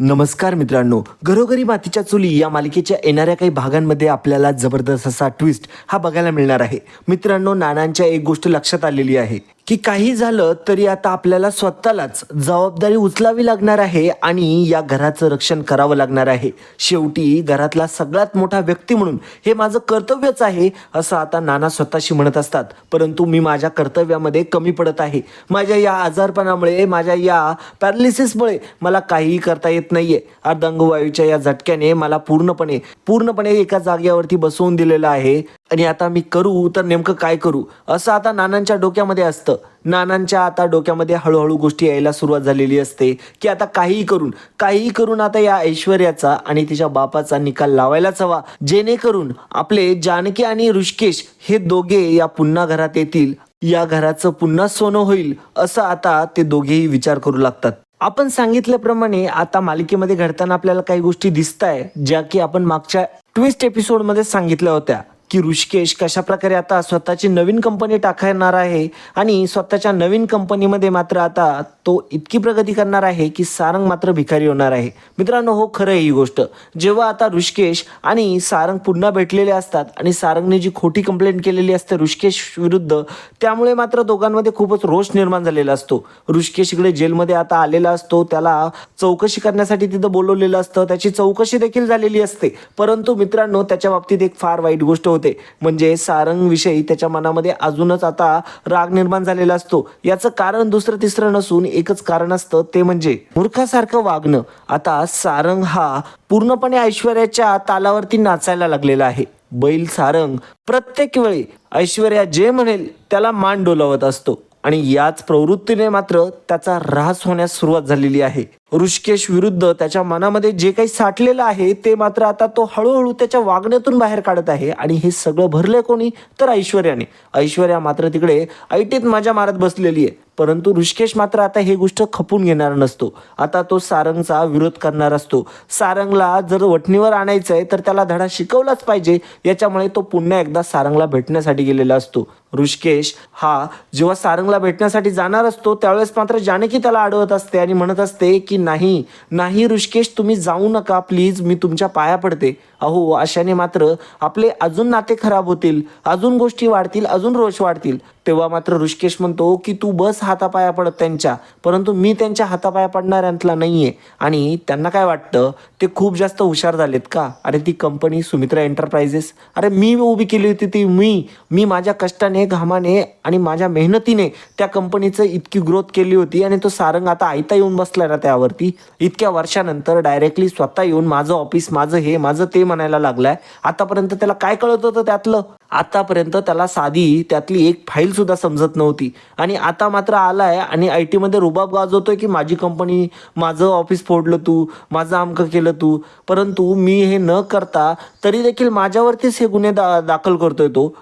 नमस्कार मित्रांनो घरोघरी मातीच्या चुली या मालिकेच्या येणाऱ्या काही भागांमध्ये आपल्याला जबरदस्त असा ट्विस्ट हा बघायला मिळणार आहे. मित्रांनो नानांच्या एक गोष्ट लक्षात आलेली आहे. की काही झालं तरी आता आपल्याला स्वतःलाच जबाबदारी उचलावी लागणार आहे आणि या घराचं रक्षण करावं लागणार आहे. शेवटी घरातला सगळ्यात मोठा व्यक्ती म्हणून हे माझं कर्तव्यच आहे असं आता नाना स्वतःशी म्हणत असतात. परंतु मी माझ्या कर्तव्यामध्ये कमी पडत आहे. माझ्या या आजारपणामुळे माझ्या या पॅरालिसिसमुळे मला काहीही करता येत नाहीये. अर्धांगवायूच्या या झटक्याने मला पूर्णपणे पूर्णपणे एका जागेवरती बसवून दिलेलं आहे. आणि आता मी करू तर नेमकं काय करू? असं आता नानांच्या डोक्यामध्ये असतं. नानांच्या आता डोक्यामध्ये हळूहळू गोष्टी यायला सुरुवात झालेली असते की आता काहीही करून काहीही करून आता या ऐश्वर्याचा आणि तिच्या बापाचा निकाल लावायलाच हवा. जेणेकरून आपले जानकी आणि ऋषिकेश हे दोघे या पुन्हा घरात येतील या घराचं पुन्हा सोनं होईल असं आता ते दोघेही विचार करू लागतात. आपण सांगितल्याप्रमाणे आता मालिकेमध्ये घडताना आपल्याला काही गोष्टी दिसत आहे ज्या की आपण मागच्या ट्विस्ट एपिसोडमध्ये सांगितल्या होत्या. की ऋषिकेश कशा प्रकारे आता स्वतःची नवीन कंपनी टाकणार आहे आणि स्वतःच्या नवीन कंपनीमध्ये मात्र आता तो इतकी प्रगती करणार आहे की सारंग मात्र भिकारी होणार आहे. मित्रांनो हो खरं आहे ही गोष्ट. जेव्हा आता ऋषिकेश आणि सारंग पुन्हा भेटलेले असतात आणि सारंगने जी खोटी कंप्लेंट केलेली असते ऋषिकेश विरुद्ध त्यामुळे मात्र दोघांमध्ये खूपच रोष निर्माण झालेला असतो. ऋषिकेश इकडे जेलमध्ये आता आलेला असतो त्याला चौकशी करण्यासाठी तिथं बोलवलेलं असतं त्याची चौकशी देखील झालेली असते. परंतु मित्रांनो त्याच्या बाबतीत एक फार वाईट गोष्ट होती. म्हणजे सारंगविषयी त्याच्या मनामध्ये अजूनच आता राग निर्माण झालेला असतो. याचं कारण दुसरं तिसरं नसून एकच कारण असतं ते म्हणजे मूर्खासारखं वागणं. आता सारंग हा पूर्णपणे ऐश्वर्याच्या तालावरती नाचायला लागलेला आहे. बैल सारंग प्रत्येक वेळी ऐश्वर्या जे म्हणेल त्याला मान डोलावत असतो. आणि याच प्रवृत्तीने मात्र त्याचा ऱ्हास होण्यास सुरुवात झालेली आहे. ऋषिकेश विरुद्ध त्याच्या मनामध्ये जे काही साठलेलं आहे ते मात्र आता तो हळूहळू त्याच्या वागण्यातून बाहेर काढत आहे. आणि हे सगळं भरलंय कोणी? तर ऐश्वर्याने. ऐश्वर्या मात्र तिकडे ऐटीत माझ्या मारत बसलेली आहे. परंतु ऋषिकेश मात्र आता हे गोष्ट खपून घेणार नसतो. आता तो सारंगचा विरोध करणार असतो. सारंगला जर वठणीवर आणायचं आहे तर त्याला धडा शिकवलाच पाहिजे. याच्यामुळे तो पुन्हा एकदा सारंगला भेटण्यासाठी गेलेला असतो. ऋषिकेश हा जेव्हा सारंगला भेटण्यासाठी जाणार असतो त्यावेळेस मात्र जानकी त्याला अडवत असते आणि म्हणत असते की नाही नाही ऋषिकेश तुम्ही जाऊ नका प्लीज मी तुमच्या पाया पडते. अहो अशाने मात्र आपले अजून नाते खराब होतील अजून गोष्टी वाढतील अजून रोष वाढतील. तेव्हा मात्र ऋषिकेश म्हणतो की तू बस हातापाया पडत त्यांच्या परंतु मी त्यांच्या हातापाया पडणाऱ्यांतला नाहीये. आणि त्यांना काय वाटतं? ते खूप जास्त हुशार झालेत का? अरे ती कंपनी सुमित्रा एंटरप्राइजेस. अरे मी उभी केली होती ती मी मी माझ्या कष्टाने घामाने आणि माझ्या मेहनतीने त्या कंपनीचं इतकी ग्रोथ केली होती आणि तो सारंग आता आयता येऊन बसला ना त्यावरती. इतक्या वर्षानंतर डायरेक्टली स्वतः येऊन माझं ऑफिस माझं हे माझं ते म्हणायला लागलाय. आतापर्यंत त्याला काय कळत होतं त्यातलं? आतापर्यंत त्याला साधी त्यातली एक फाईल सुद्धा समजत नव्हती. आणि आता मात्र आलाय आणि आय टीमध्ये रुबाब गाजवतोय की माझी कंपनी माझं ऑफिस फोडलं तू माझं अमकं केलं तू. परंतु मी हे न करता तरी देखील माझ्यावरतीच हे गुन्हे दा दाखल करतोय तो.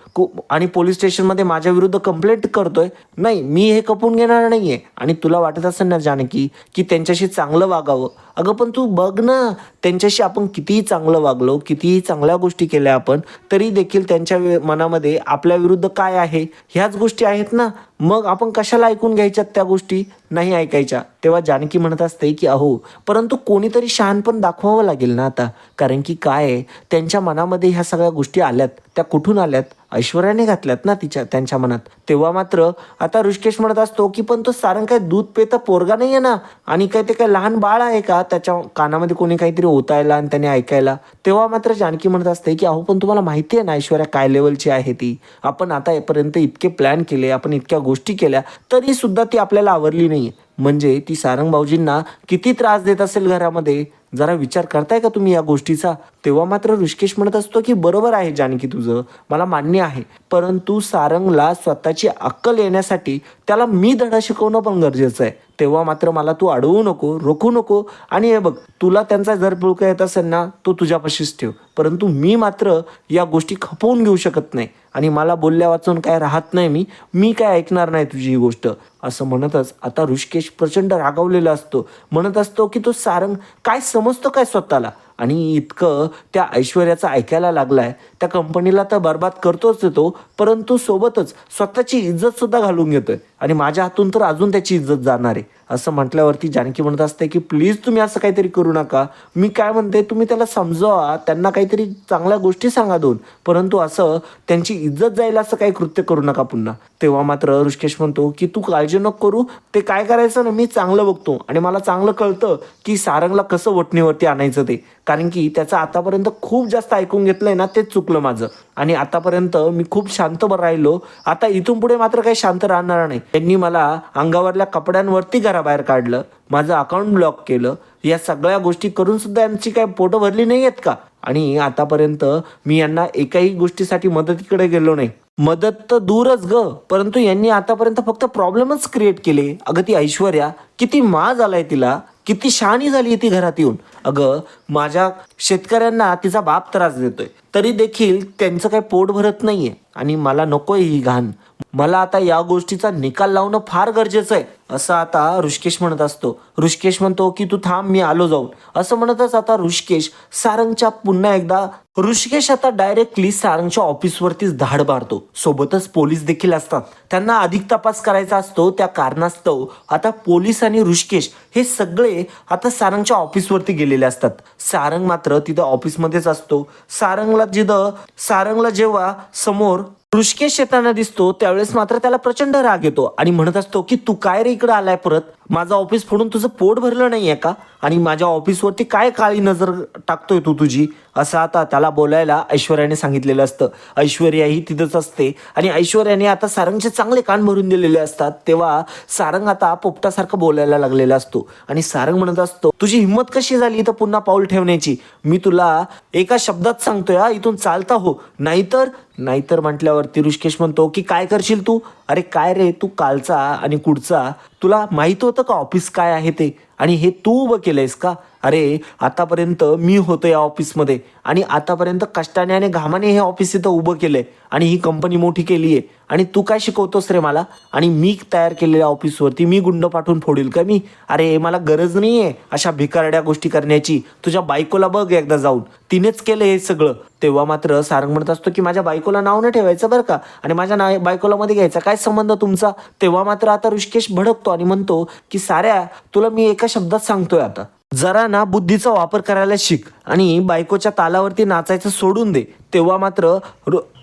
आणि पोलीस स्टेशनमध्ये माझ्या विरुद्ध कंप्लेंट करतोय. नाही मी हे कपून घेणार नाहीये. आणि तुला वाटत असेल ना जानकी की त्यांच्याशी चांगलं वागावं? अगं पण तू बघ ना त्यांच्याशी आपण कितीही चांगलं वागलो कितीही चांगल्या गोष्टी केल्या आपण तरी देखील त्यांच्या मनामध्ये आपल्या विरुद्ध काय आहे? ह्याच गोष्टी आहेत ना. मग आपण कशाला ऐकून घ्यायच्यात त्या गोष्टी? नाही ऐकायच्या. तेव्हा जानकी म्हणत असते की अहो परंतु कोणीतरी शहाणपण दाखवावं लागेल ना आता. कारण की काय आहे? त्यांच्या मनामध्ये ह्या सगळ्या गोष्टी आल्यात. त्या कुठून आल्यात? ऐश्वर्याने घातल्यात ना तिच्या त्यांच्या मनात. तेव्हा मात्र आता ऋषिकेश म्हणत असतो की पण तो सारंग काय दूध पेता पोरगा नाही आहे ना? आणि काय ते काय लहान बाळ आहे का? त्याच्या कानामध्ये कोणी काहीतरी ओतायला आणि त्याने ऐकायला? तेव्हा मात्र जानकी म्हणत असते की अहो पण तुम्हाला माहिती आहे ना ऐश्वर्या काय लेवलची आहे ती? आपण आतापर्यंत इतके प्लॅन केले आपण इतक्या गोष्टी केल्या तरी सुद्धा ती आपल्याला आवडली नाही म्हणजे ती सारंग भाऊजींना किती त्रास देत असेल घरामध्ये? जरा विचार करताय का तुम्ही या गोष्टीचा? तेव्हा मात्र ऋषिकेश म्हणत असतो की बरोबर आहे जानकी तुझं मला मान्य आहे. परंतु सारंगला स्वतःची अक्कल येण्यासाठी त्याला मी धडा शिकवणं पण गरजेचं आहे. तेव्हा मात्र मला तू अडवू नको रोखू नको. आणि हे बघ तुला त्यांचा जर पुळका येत असेल ना तो तुझ्यापाशीच ठेव. परंतु मी मात्र या गोष्टी खपवून घेऊ शकत नाही. आणि मला बोलल्या वाचून काय राहत नाही मी मी काय ऐकणार नाही तुझी ही गोष्ट. असं म्हणतच आता ऋषिकेश प्रचंड रागावलेला असतो. म्हणत असतो की तो सारंग काय समजतो काय स्वतःला? आणि इतकं त्या ऐश्वर्याचं ऐकायला लागलाय. त्या कंपनीला तर बर्बाद करतोच येतो परंतु सोबतच स्वतःची इज्जतसुद्धा घालून घालून घेतोय. आणि माझ्या हातून तर अजून त्याची इज्जत जाणार आहे. असं म्हटल्यावरती जानकी म्हणत असते की प्लीज तुम्ही असं काहीतरी करू नका. मी काय म्हणते तुम्ही त्याला समजावा. त्यांना काहीतरी चांगल्या गोष्टी सांगा दोन. परंतु असं त्यांची इज्जत जाईल असं काही कृत्य करू नका पुन्हा. तेव्हा मात्र ऋषकेश म्हणतो की तू काळजी नको करू. ते काय करायचं ना मी चांगलं बघतो. आणि मला चांगलं कळतं की सारंगला कसं वटणीवरती आणायचं ते. कारण की त्याचं आतापर्यंत खूप जास्त ऐकून घेतलंय ना तेच चुकलं माझं. आणि आतापर्यंत मी खूप शांत राहिलो. आता इथून पुढे मात्र काही शांत राहणार नाही. त्यांनी मला अंगावरल्या कपड्यांवरती घराबाहेर काढलं माझं अकाउंट ब्लॉक केलं या सगळ्या गोष्टी करून सुद्धा यांची काय पोटं भरली नाही आहेत का? आणि आतापर्यंत मी यांना एकाही गोष्टीसाठी मदतीकडे गेलो नाही. मदत तर दूरच ग परंतु यांनी आतापर्यंत फक्त प्रॉब्लेमच क्रिएट केले. अगं ती ऐश्वर्या किती माज आलाय तिला किती शहाणी झाली ती घरात येऊन. अगं माझ्या शेतकऱ्यांना तिचा बाप त्रास देतोय. तरी देखील त्यांचं काही पोट भरत नाहीये. आणि मला नकोय ही घाण. मला आता या गोष्टीचा निकाल लावणं फार गरजेचं आहे असं आता ऋषिकेश म्हणत असतो. ऋषिकेश म्हणतो की तू थांब मी आलो जाऊन. असं म्हणतच आता ऋषिकेश सारंगच्या पुन्हा एकदा ऋषिकेश आता डायरेक्टली सारंगच्या ऑफिसवरतीच धाड मारतो. सोबतच पोलीस देखील असतात. त्यांना अधिक तपास करायचा असतो त्या कारणास्तव आता पोलीस आणि ऋषिकेश हे सगळे आता सारंगच्या ऑफिसवरती गेलेले असतात. सारंग मात्र तिथं ऑफिसमध्येच असतो. सारंगला जिथं सारंगला जेव्हा समोर ऋषिकेश येताना दिसतो त्यावेळेस मात्र त्याला प्रचंड राग येतो आणि म्हणत असतो की तू काय रे इकडं आलाय परत? माझं ऑफिस फोडून तुझं पोट भरलं नाहीये का? आणि माझ्या ऑफिसवरती काय काळी नजर टाकतोय तू तुझी? असं आता त्याला बोलायला ऐश्वर्याने सांगितलेलं असतं. ऐश्वर्याही तिथंच असते. आणि ऐश्वर्याने आता सारंगचे चांगले कान भरून दिलेले असतात. तेव्हा सारंग आता पोपटासारखं बोलायला लागलेला असतो. आणि सारंग म्हणत असतो तुझी हिंमत कशी झाली इथं पुन्हा पाऊल ठेवण्याची? मी तुला एका शब्दात सांगतोय हा इथून चालता हो. नाहीतर नाहीतर म्हटल्यावरती ऋषकेश म्हणतो की काय करशील तू? अरे काय रे? तू कालचा आणि कुडचा तुला माहीत होतं का ऑफिस काय आहे ते? आणि हे तू उभं केलंयस का? अरे आतापर्यंत मी होतो या ऑफिसमध्ये आणि आतापर्यंत कष्टाने आणि घामाने हे ऑफिस इथं उभं केलंय आणि ही कंपनी मोठी केली आहे आणि तू काय शिकवतोस रे मला? आणि मी तयार केलेल्या ऑफिसवरती मी गुंड पाठवून फोडील का मी? अरे मला गरज नाही आहे अशा भिकारड्या गोष्टी करण्याची. तुझ्या बायकोला बघ एकदा जाऊन. तिनेच केलं हे सगळं. तेव्हा मात्र सारंग म्हणत असतो की माझ्या बायकोला नाव न ठेवायचं बरं का? आणि माझ्या ना बायकोला मध्ये घ्यायचा काय संबंध तुमचा? तेव्हा मात्र आता ऋषिकेश भडकतो आणि म्हणतो की साऱ्या तुला मी एका शब्दात सांगतोय आता. जरा ना बुद्धीचा वापर करायला शिक आणि बायकोच्या तालावरती नाचायचं सोडून दे. तेव्हा मात्र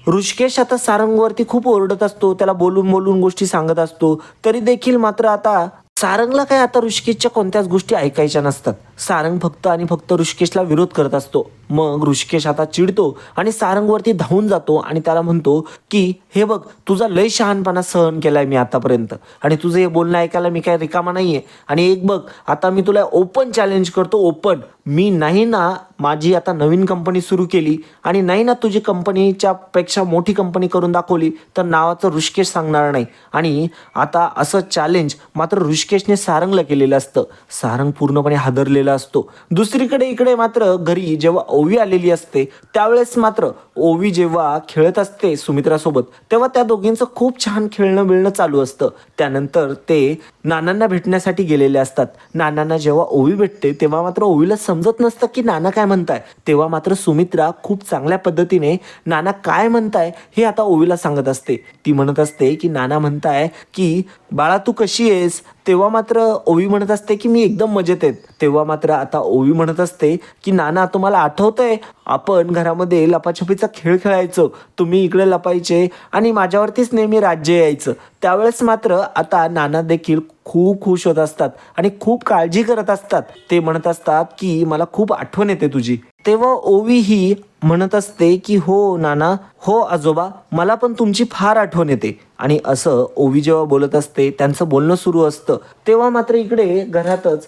ऋषकेश आता सारंगवरती खूप ओरडत असतो त्याला बोलून बोलून गोष्टी सांगत असतो. तरी देखील मात्र आता सारंगला काय आता ऋषिकेशच्या कोणत्याच गोष्टी ऐकायच्या नसतात. सारंग फक्त आणि फक्त ऋषिकेशला विरोध करत असतो. मग ऋषिकेश आता चिडतो आणि सारंगवरती धावून जातो आणि त्याला म्हणतो की हे बघ तुझा लय शहाणपणा सहन केलाय मी आतापर्यंत. आणि तुझं हे बोलणं ऐकायला मी काय रिकामा नाहीये. आणि एक बघ आता मी तुला ओपन चॅलेंज करतो ओपन मी नाही ना माझी आता नवीन कंपनी सुरू केली आणि नाही ना तुझी कंपनीच्या पेक्षा मोठी कंपनी करून दाखवली तर नावाचं ऋषिकेश सांगणार नाही. आणि आता असं चॅलेंज मात्र ऋषिकेशने सारंगला केलेलं असतं. सारंग पूर्णपणे हादरलेला असतो. दुसरीकडे इकडे मात्र घरी जेव्हा ओवी आलेली असते त्यावेळेस मात्र ओवी जेव्हा खेळत असते सुमित्रासोबत तेव्हा त्या दोघींचं खूप छान खेळणं बिळणं चालू असतं. त्यानंतर ते नानांना भेटण्यासाठी गेलेले असतात. नानांना जेव्हा ओवी भेटते तेव्हा मात्र ओवीला समजत नसतं की नाना काय म्हणताय. तेव्हा मात्र सुमित्रा खूप चांगल्या पद्धतीने नाना काय म्हणताय हे आता ओवीला सांगत असते. ती म्हणत असते की नाना म्हणताय की बाळा तू कशी आहेस? तेव्हा मात्र ओवी म्हणत असते की मी एकदम मजेत आहेत तेव्हा मात्र आता ओवी म्हणत असते की नाना तुम्हाला आठवतंय? आपण घरामध्ये लपाछपीचा खेळ खेळायचो. तुम्ही इकडे लपायचे आणि माझ्यावरतीच नेहमी राज्य यायचं. त्यावेळेस मात्र आता नाना देखील खूप खुश होत असतात आणि खूप काळजी करत असतात. ते म्हणत असतात की मला खूप आठवण येते तुझी. तेव्हा ओवी ही म्हणत असते की हो नाना हो आजोबा मला पण तुमची फार आठवण येते. आणि असं ओवी जेव्हा बोलत असते त्यांचं बोलणं सुरू असतं. तेव्हा मात्र इकडे घरातच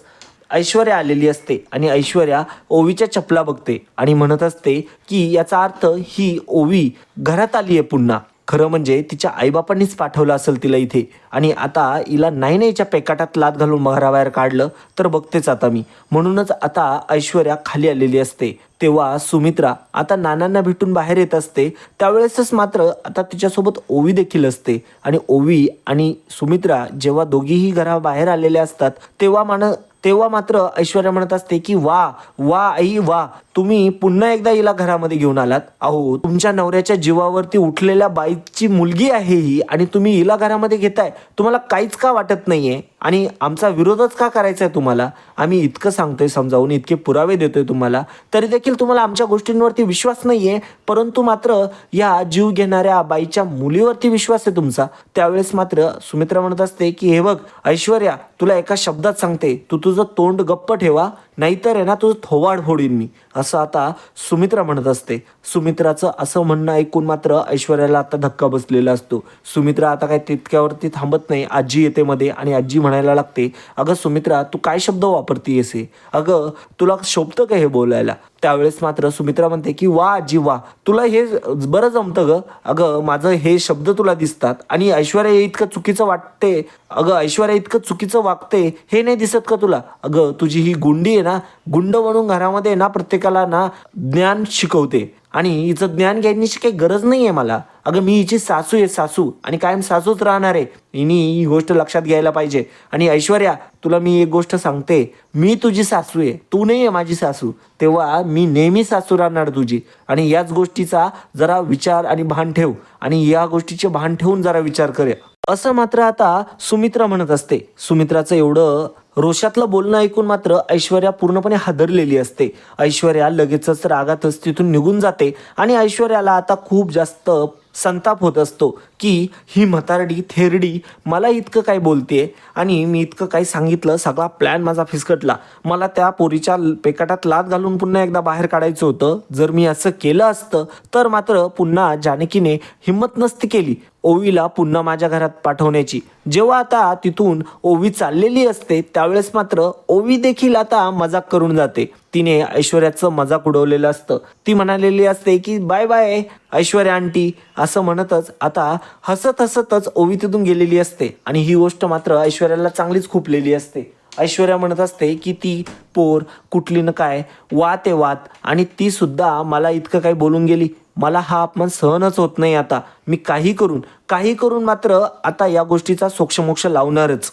ऐश्वर्या आलेली असते आणि ऐश्वर्या ओवीच्या चपला बघते आणि म्हणत असते की याचा अर्थ ही ओवी घरात आली आहे पुन्हा. खरं म्हणजे तिच्या आईबापांनीच पाठवलं असेल तिला इथे. आणि आता हिला नाही नाहीच्या पेकाटात लात घालून घराबाहेर काढलं तर बघतेच आता मी. म्हणूनच आता ऐश्वर्या खाली आलेली असते. तेव्हा सुमित्रा आता नानांना भेटून बाहेर येत असते. त्यावेळेसच मात्र आता तिच्यासोबत ओवी देखील असते. आणि ओवी आणि सुमित्रा जेव्हा दोघीही घराबाहेर आलेल्या असतात तेव्हा मान तेव्हा मात्र ऐश्वर्या म्हणत असते की वा वा आई वा तुम्ही पुन्हा एकदा हिला घरामध्ये घेऊन आलात. अहो तुमच्या नवऱ्याच्या जीवावरती उठलेल्या बाईची मुलगी आहे ही आणि तुम्ही हिला घरामध्ये घेताय. तुम्हाला काहीच का वाटत नाहीये? आणि आमचा विरोधच का करायचा आहे तुम्हाला? आम्ही इतकं सांगतोय समजावून इतके पुरावे देतोय तुम्हाला तरी देखील तुम्हाला आमच्या गोष्टींवरती विश्वास नाही आहे परंतु मात्र या जीव घेणाऱ्या बाईच्या मुलीवरती विश्वास आहे तुमचा. त्यावेळेस मात्र सुमित्रा म्हणत असते की हे बघ ऐश्वर्या तुला एका शब्दात सांगते तू तुझं तोंड गप्प ठेवा नाहीतर आहे ना तुझं थोवाड फोडीन मी. असं आता सुमित्रा म्हणत असते. सुमित्राचं असं म्हणणं ऐकून मात्र ऐश्वर्याला आता धक्का बसलेला असतो. सुमित्रा आता काय तितक्यावरती थांबत नाही. आजी येते मध्ये आणि आजी म्हणायला लागते अगं सुमित्रा तू काय शब्द वापरतीयस हे? अगं तुला शोभतं का हे बोलायला? त्यावेळेस मात्र सुमित्रा म्हणते की वा आजी वा. तुला हे बरं जमतं ग. अगं माझं हे शब्द तुला दिसतात आणि ऐश्वर्या इतकं चुकीचं वाटते. अगं ऐश्वर्या इतकं चुकीचं वागते. हे नाही दिसत का तुला? अगं तुझी ही गुंडी आहे ना गुंड म्हणून घरामध्ये ना प्रत्येकाला ना ज्ञान शिकवते. आणि हिचं ज्ञान घ्यायची काही गरज नाही आहे मला. अगं मी हिची सासू आहे सासू. आणि कायम सासूच राहणार आहे. हिनी ही गोष्ट लक्षात घ्यायला पाहिजे. आणि ऐश्वर्या तुला मी एक गोष्ट सांगते. मी तुझी सासू आहे. तू नाही आहे माझी सासू. तेव्हा मी नेहमी सासू राहणार तुझी. आणि याच गोष्टीचा जरा विचार आणि भान ठेव. आणि या गोष्टीचे भान ठेवून जरा विचार करे. असं मात्र आता सुमित्रा म्हणत असते. सुमित्राचं एवढं रोषातलं बोलणं ऐकून मात्र ऐश्वर्या पूर्णपणे हादरलेली असते. ऐश्वर्या लगेचच रागातच तिथून निघून जाते. आणि ऐश्वर्याला आता खूप जास्त संताप होत असतो की ही म्हातारडी थेरडी मला इतकं काय बोलते आणि मी इतकं काय सांगितलं सगळा प्लॅन माझा फिसकटला. मला त्या पोरीच्या पेकाटात लात घालून पुन्हा एकदा बाहेर काढायचं होतं. जर मी असं केलं असतं तर मात्र पुन्हा जानकीने हिंमत नसती केली. ओवीला पुन्हा माझ्या घरात पाठवण्याची. जेव्हा आता तिथून ओवी चाललेली असते त्यावेळेस मात्र ओवी देखील आता मजाक करून जाते. तिने ऐश्वर्याचं मजाक उडवलेलं असतं. ती म्हणालेली असते की बाय बाय ऐश्वर्या आंटी असं म्हणतच आता हसत हसतच ओवी तिथून गेलेली असते. आणि ही गोष्ट मात्र ऐश्वर्याला चांगलीच खुपलेली असते. ऐश्वर्या म्हणत असते की ती पोर कुठली न काय वात आहे वात. आणि ती सुद्धा मला इतकं काही बोलून गेली. मला हा अपमान सहनच होत नाही आता. मी काही करून काही करून मात्र आता या गोष्टीचा सोक्षमोक्ष लावणारच.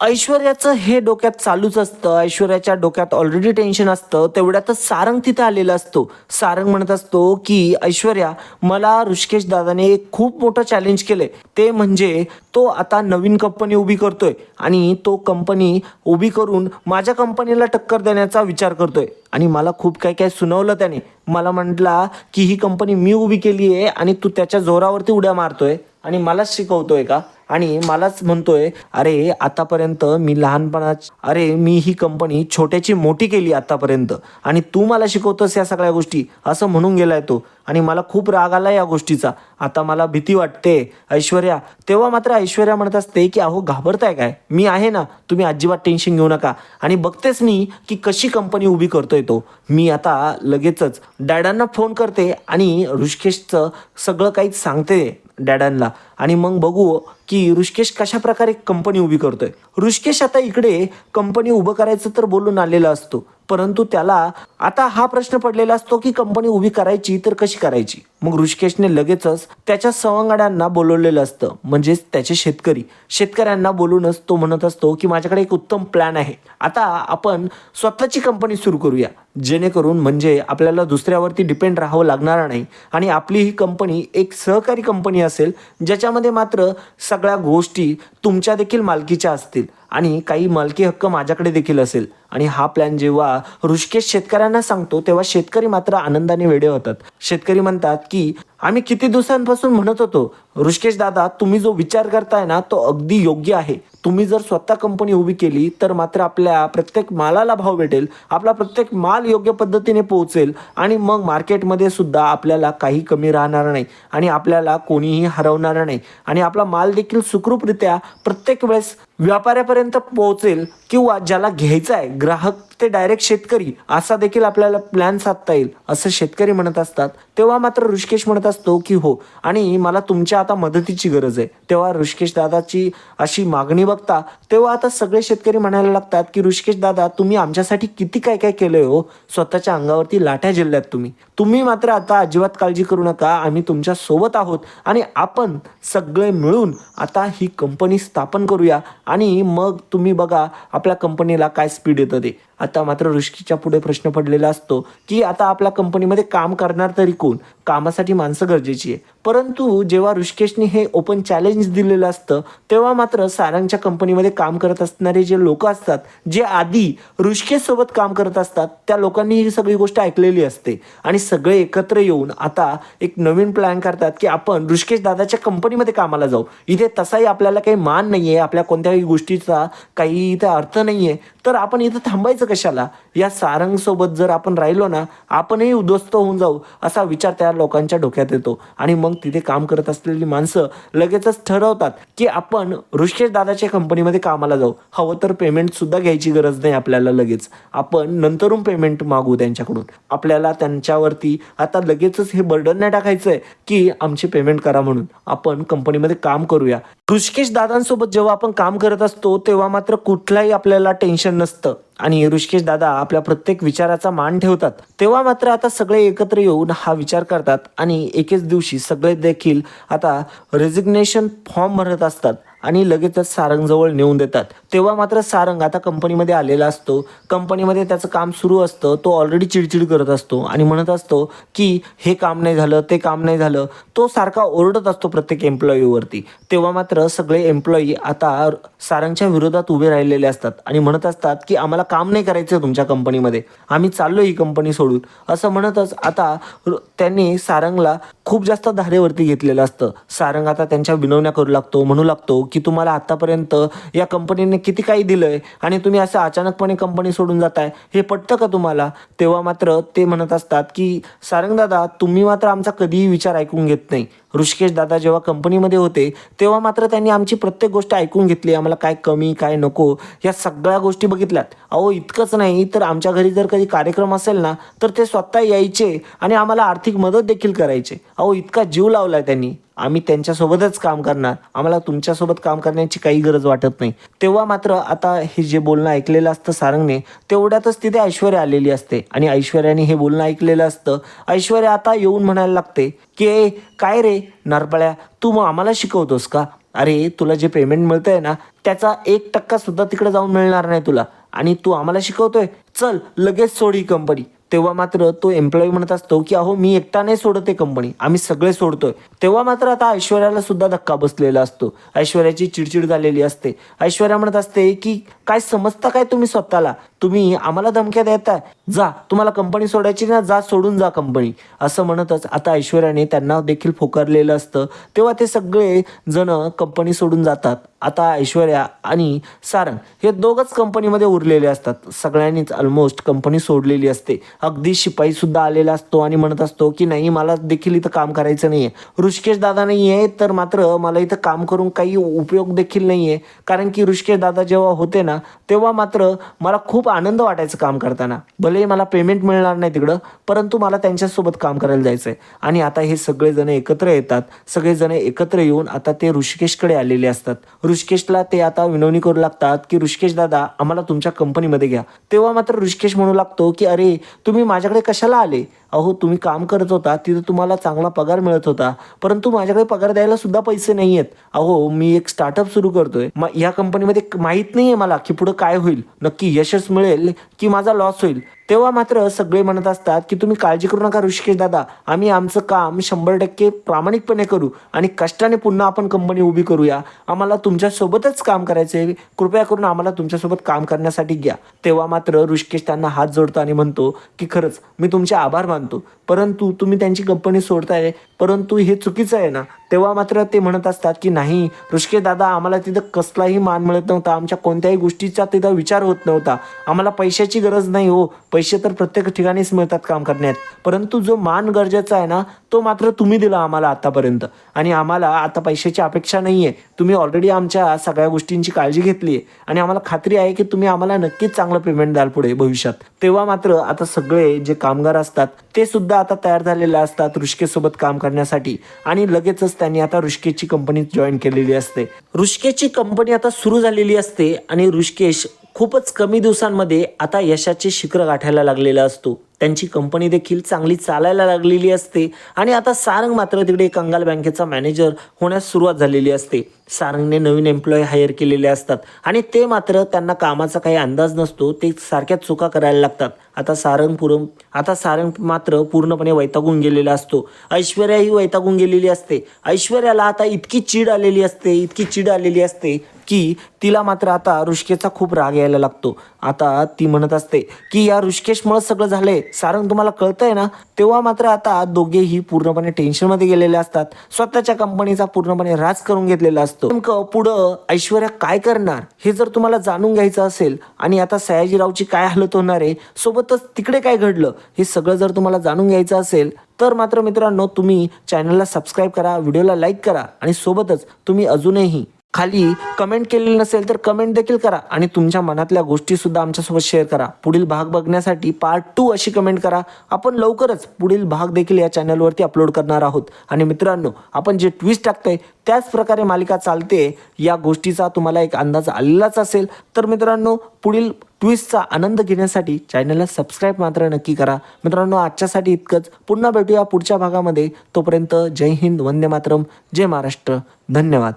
ऐश्वर्याचं हे डोक्यात चालूच असतं. ऐश्वर्याच्या डोक्यात ऑलरेडी टेन्शन असतं. तेवढ्यातच सारंग तिथं आलेला असतो. सारंग म्हणत असतो की ऐश्वर्या मला ऋषिकेश दादाने एक खूप मोठं चॅलेंज केलंय. ते म्हणजे तो आता नवीन कंपनी उभी करतोय आणि तो कंपनी उभी करून माझ्या कंपनीला टक्कर देण्याचा विचार करतोय. आणि मला खूप काय काय सुनावलं त्याने. मला म्हटला की ही कंपनी मी उभी केली आहे आणि तू त्याच्या जोरावरती उड्या मारतोय आणि मलाच शिकवतोय का? आणि मलाच म्हणतोय अरे आतापर्यंत मी लहानपणाच अरे मी ही कंपनी छोट्याची मोठी केली आतापर्यंत आणि तू मला शिकवतोस या सगळ्या गोष्टी असं म्हणून गेलाय तो. आणि मला खूप राग आला या गोष्टीचा. आता मला भीती वाटते. ऐश्वर्या तेव्हा मात्र ऐश्वर्या म्हणत असते की अहो घाबरताय काय? मी आहे ना. तुम्ही अजिबात टेन्शन घेऊ नका. आणि बघतेच मी की कशी कंपनी उभी करतोय तो. मी आता लगेचच डॅडांना फोन करते आणि ऋषिकेशचं सगळं काही सांगते डॅडांना. आणि मग बघू की ऋषकेश कशा प्रकारे कंपनी उभी करतोय. ऋषकेश आता इकडे कंपनी उभं करायचं तर बोलून आलेला असतो. परंतु त्याला आता हा प्रश्न पडलेला असतो की कंपनी उभी करायची तर कशी करायची? मग ऋषिकेशने लगेचच त्याच्या सवंगड्यांना बोलवलेलं असतं. म्हणजेच त्याचे शेतकरी. शेतकऱ्यांना बोलूनच तो म्हणत असतो की माझ्याकडे एक उत्तम प्लॅन आहे. आता आपण स्वतःची कंपनी सुरू करूया. जेणेकरून म्हणजे आपल्याला दुसऱ्यावरती डिपेंड राहावं लागणार नाही आणि आपली ही कंपनी एक सहकारी कंपनी असेल ज्याच्यामध्ये मात्र सगळ्या गोष्टी तुमच्या देखील मालकीच्या असतील. आणि काही मालकी हक्क माझ्याकडे देखील असेल. आणि हा प्लॅन जेव्हा ऋषिकेश शेतकऱ्यांना सांगतो तेव्हा शेतकरी मात्र आनंदाने वेडे होतात. शेतकरी म्हणतात की आम्ही किती दिवसांपासून म्हणत होतो ऋषिकेश दादा तुम्ही जो विचार करताय ना तो अगदी योग्य आहे. तुम्ही जर स्वतः कंपनी उभी केली तर मात्र आपल्या प्रत्येक मालाला भाव भेटेल आपला प्रत्येक माल योग्य पद्धतीने पोहोचेल आणि मग मार्केटमध्ये सुद्धा आपल्याला काही कमी राहणार नाही आणि आपल्याला कोणीही हरवणार नाही. आणि आपला माल देखील सुखरूपरित्या प्रत्येक वेळेस व्यापाऱ्यापर्यंत पोहोचेल किंवा ज्याला घ्यायचा आहे ग्राहक ते डायरेक्ट शेतकरी असा देखील आपल्याला प्लॅन साधता येईल असं शेतकरी म्हणत असतात. तेव्हा मात्र ऋषिकेश म्हणत असतो की हो आणि मला तुमच्या आता मदतीची गरज आहे. तेव्हा ऋषिकेश दादाची अशी मागणी बघता तेव्हा आता सगळे शेतकरी म्हणायला लागतात की ऋषिकेश दादा तुम्ही आमच्यासाठी किती काय काय केलंय हो? स्वतःच्या अंगावरती लाठ्या जिल्ह्यात तुम्ही. तुम्ही मात्र आता अजिबात काळजी करू नका. आम्ही तुमच्यासोबत आहोत आणि आपण सगळे मिळून आता ही कंपनी स्थापन करूया आणि मग तुम्ही बघा आपल्या कंपनीला काय स्पीड येतं ते. आता मात्र ऋषीच्या पुढे प्रश्न पडलेला असतो की आता आपल्या कंपनीमध्ये काम करणार तरी कोण? कामासाठी माणसं गरजेची आहे. परंतु जेव्हा ऋषिकेशने हे ओपन चॅलेंज दिलेलं असतं तेव्हा मात्र सारंगच्या कंपनीमध्ये काम करत असणारे जे लोक असतात जे आधी ऋषिकेशसोबत काम करत असतात त्या लोकांनी ही सगळी गोष्ट ऐकलेली असते. आणि सगळे एकत्र येऊन आता एक नवीन प्लॅन करतात की आपण ऋषिकेश दादाच्या कंपनीमध्ये कामाला जाऊ. इथे तसाही आपल्याला काही मान नाही आहे आपल्या कोणत्याही गोष्टीचा काही इथे अर्थ नाही आहे तर आपण इथं थांबायचं कशाला? या सारंगसोबत जर आपण राहिलो ना आपणही उद्ध्वस्त होऊन जाऊ असा विचार त्या लोकांच्या डोक्यात येतो. आणि मग तिथे काम करत असलेली माणसं लगेचच ठरवतात की आपण ऋषेश दादाच्या कंपनीमध्ये कामाला जाऊ. हवं तर पेमेंट सुद्धा घ्यायची गरज नाही आपल्याला लगेच. आपण नंतरून पेमेंट मागू त्यांच्याकडून. आपल्याला त्यांच्यावरती आता लगेचच हे बर्डन नाही टाकायचं आहे की आमची पेमेंट करा म्हणून. आपण कंपनीमध्ये काम करूया. ऋषिकेश दादांसोबत जेव्हा आपण काम करत असतो तेव्हा मात्र कुठलाही आपल्याला टेन्शन नसतं. आणि ऋषिकेश दादा आपल्या प्रत्येक विचाराचा मान ठेवतात. तेव्हा मात्र आता सगळे एकत्र येऊन हा विचार करतात आणि एकेच दिवशी सगळे देखील आता रेजिग्नेशन फॉर्म भरत असतात. आणि लगेचच सारंगजवळ नेऊन देतात. तेव्हा मात्र सारंग आता कंपनीमध्ये आलेला असतो. कंपनीमध्ये त्याचं काम सुरू असतं. तो ऑलरेडी चिडचिड करत असतो आणि म्हणत असतो की हे काम नाही झालं ते काम नाही झालं. तो सारखा ओरडत असतो प्रत्येक एम्प्लॉईवरती तेव्हा मात्र सगळे एम्प्लॉई आता सारंगच्या विरोधात उभे राहिलेले असतात आणि म्हणत असतात की आम्हाला काम नाही करायचं तुमच्या कंपनीमध्ये. आम्ही चाललो ही कंपनी सोडून. असं म्हणतच आता त्यांनी सारंगला खूप जास्त धारेवरती घेतलेलं असतं. सारंग आता त्यांच्या विनवण्या करू लागतो म्हणू लागतो की की तुम्हाला आतापर्यंत या कंपनीने किती काही दिलं आहे आणि तुम्ही असं अचानकपणे कंपनी सोडून जाताय हे पटतं का तुम्हाला? तेव्हा मात्र ते म्हणत असतात की सारंगदादा तुम्ही मात्र आमचा कधीही विचार ऐकून घेत नाही. ऋषिकेश दादा जेव्हा कंपनीमध्ये होते तेव्हा मात्र त्यांनी आमची प्रत्येक गोष्ट ऐकून घेतली. आम्हाला काय कमी काय नको या सगळ्या गोष्टी बघितल्यात. अहो इतकंच नाही तर आमच्या घरी जर कधी कार्यक्रम असेल ना तर ते स्वतः यायचे आणि आम्हाला आर्थिक मदत देखील करायचे. अहो इतका जीव लावलाय त्यांनी. आम्ही त्यांच्यासोबतच काम करणार. आम्हाला तुमच्यासोबत काम करण्याची काही गरज वाटत नाही. तेव्हा मात्र आता हे जे बोलणं ऐकलेलं असतं सारंगने तेवढ्यातच तिथे ऐश्वर्या आलेली असते. आणि ऐश्वर्याने हे बोलणं ऐकलेलं असतं. ऐश्वर्या आता येऊन म्हणायला लागते की "ए, काय रे? नरपळ्या तू मग आम्हाला शिकवतोस का? अरे तुला जे पेमेंट मिळतंय ना त्याचा एक टक्का सुद्धा तिकडे जाऊन मिळणार नाही तुला. आणि तू आम्हाला शिकवतोय. चल लगेच सोड ही कंपनी तेव्हा मात्र तो एम्प्लॉई म्हणत असतो की अहो मी एकटा नाही सोडत आहे कंपनी आम्ही सगळे सोडतोय. तेव्हा मात्र आता ऐश्वर्याला सुद्धा धक्का बसलेला असतो. ऐश्वर्याची चिडचिड झालेली असते. ऐश्वर्या म्हणत असते की काय समजता काय तुम्ही स्वतःला? तुम्ही आम्हाला धमक्या देताय जा तुम्हाला कंपनी सोडायची ना जा सोडून जा कंपनी असं म्हणतच आता ऐश्वर्याने त्यांना देखील फोकारलेलं असतं. तेव्हा ते सगळे जण कंपनी सोडून जातात. आता ऐश्वर्या आणि सारंग हे दोघंच कंपनीमध्ये उरलेले असतात. सगळ्यांनीच ऑलमोस्ट कंपनी सोडलेली असते. अगदी शिपाई सुद्धा आलेला असतो आणि म्हणत असतो की नाही मला देखील इथं काम करायचं नाही आहे ऋषिकेश दादा नाही आहे तर मात्र मला इथं काम करून काही उपयोग देखील नाही आहे कारण की ऋषिकेश दादा जेव्हा होते ना तेव्हा मात्र मला खूप आनंद वाटायचं काम करताना. भले मला पेमेंट मिळणार नाही तिकडं परंतु मला त्यांच्यासोबत काम करायला जायचं आहे आणि आता हे सगळेजण एकत्र येतात. सगळेजण एकत्र येऊन आता ते ऋषिकेशकडे आलेले असतात. ऋषिकेशला ते आता विनवणी करू लागतात की ऋषिकेश दादा आम्हाला तुमच्या कंपनीमध्ये घ्या. तेव्हा मात्र ऋषिकेश म्हणू लागतो की अरे तुम्ही माझ्याकडे कशाला आले? अहो तुम्ही काम करत होता तिथं तुम्हाला चांगला पगार मिळत होता परंतु माझ्याकडे पगार द्यायला सुद्धा पैसे नाही आहेत अहो मी एक स्टार्टअप सुरू करतोय. मग या कंपनीमध्ये माहीत नाही आहे मला की पुढं काय होईल. नक्की यशच मिळेल की माझा लॉस होईल. तेव्हा मात्र सगळे म्हणत असतात की तुम्ही काळजी करू नका ऋषिकेश दादा. आम्ही आमचं काम शंभर टक्के प्रामाणिकपणे करू आणि कष्टाने पुन्हा आपण कंपनी उभी करूया. आम्हाला तुमच्यासोबतच काम करायचं आहे कृपया करून आम्हाला तुमच्यासोबत काम करण्यासाठी घ्या. तेव्हा मात्र ऋषिकेश त्यांना हात जोडतो आणि म्हणतो की खरंच मी तुमचे आभार मानतो. परंतु तुम्ही त्यांची कंपनी सोडताय. परंतु हे चुकीचं आहे ना. तेव्हा मात्र ते म्हणत असतात की नाही ऋषिकेश दादा आम्हाला तिथं कसलाही मान मिळत नव्हता. आमच्या कोणत्याही गोष्टीचा तिथं विचार होत नव्हता. आम्हाला पैशाची गरज नाही हो. पैसे तर प्रत्येक ठिकाणीच मिळतात काम करण्यात. परंतु जो मान गरजेचा आहे ना तो मात्र तुम्ही दिला आम्हाला आतापर्यंत. आणि आम्हाला आता पैशाची अपेक्षा नाही आहे तुम्ही ऑलरेडी आमच्या सगळ्या गोष्टींची काळजी घेतली आहे. आणि आम्हाला खात्री आहे की तुम्ही आम्हाला नक्कीच चांगलं पेमेंट द्याल पुढे भविष्यात. तेव्हा मात्र आता सगळे जे कामगार असतात ते सुद्धा आता तयार झालेले असतात रुष्केसोबत काम करण्यासाठी. आणि लगेचच त्यांनी आता ऋषिकेशची कंपनी जॉईन केलेली असते. ऋषिकेशची कंपनी आता सुरू झालेली असते आणि ऋषिकेश खूपच कमी दिवसांमध्ये आता यशाचे शिखर गाठायला लागलेला असतो. त्यांची कंपनी देखील चांगली चालायला लागलेली असते. आणि आता सारंग मात्र तिकडे कंगाल बँकेचा मॅनेजर होण्यास सुरुवात झालेली असते. सारंगने नवीन एम्प्लॉय हायर केलेले असतात. आणि ते मात्र त्यांना कामाचा काही अंदाज नसतो ते सारख्या चुका करायला लागतात. आता सारंग पुरम आता सारंग मात्र पूर्णपणे वैतागून गेलेला असतो. ऐश्वर्या ही वैतागून गेलेली असते. ऐश्वर्याला आता इतकी चीड आलेली असते इतकी चीड आलेली असते की तिला मात्र आता ऋषिकेशचा खूप राग यायला लागतो. आता ती म्हणत असते की या ऋषिकेशमुळे सगळं झालंय. सारंग तुम्हाला कळतंय ना? तेव्हा मात्र आता दोघेही पूर्णपणे टेन्शनमध्ये गेलेले असतात. स्वतःच्या कंपनीचा पूर्णपणे राज करून घेतलेला असतो. नेमकं पुढं ऐश्वर्या काय करणार हे जर तुम्हाला जाणून घ्यायचं असेल आणि आता सयाजीरावची काय हालत होणार आहे सोबतच तिकडे काय घडलं हे सगळं जर तुम्हाला जाणून घ्यायचं असेल तर मात्र मित्रांनो तुम्ही चॅनलला सबस्क्राईब करा व्हिडिओला लाईक करा आणि सोबतच तुम्ही अजूनही खाली कमेंट केलेली नसेल तर कमेंट देखील करा आणि तुमच्या मनातल्या गोष्टीसुद्धा आमच्यासोबत शेअर करा. पुढील भाग बघण्यासाठी पार्ट टू अशी कमेंट करा. आपण लवकरच पुढील भाग देखील या चॅनलवरती अपलोड करणार आहोत. आणि मित्रांनो आपण जे ट्विस्ट टाकतोय त्याच प्रकारे मालिका चालते. या गोष्टीचा तुम्हाला एक अंदाज आलेलाच असेल. तर मित्रांनो पुढील ट्विस्टचा आनंद घेण्यासाठी चॅनलला सबस्क्राईब मात्र नक्की करा. मित्रांनो आजच्यासाठी इतकंच. पुन्हा भेटूया पुढच्या भागामध्ये. तोपर्यंत जय हिंद वंदे मातरम जय महाराष्ट्र. धन्यवाद.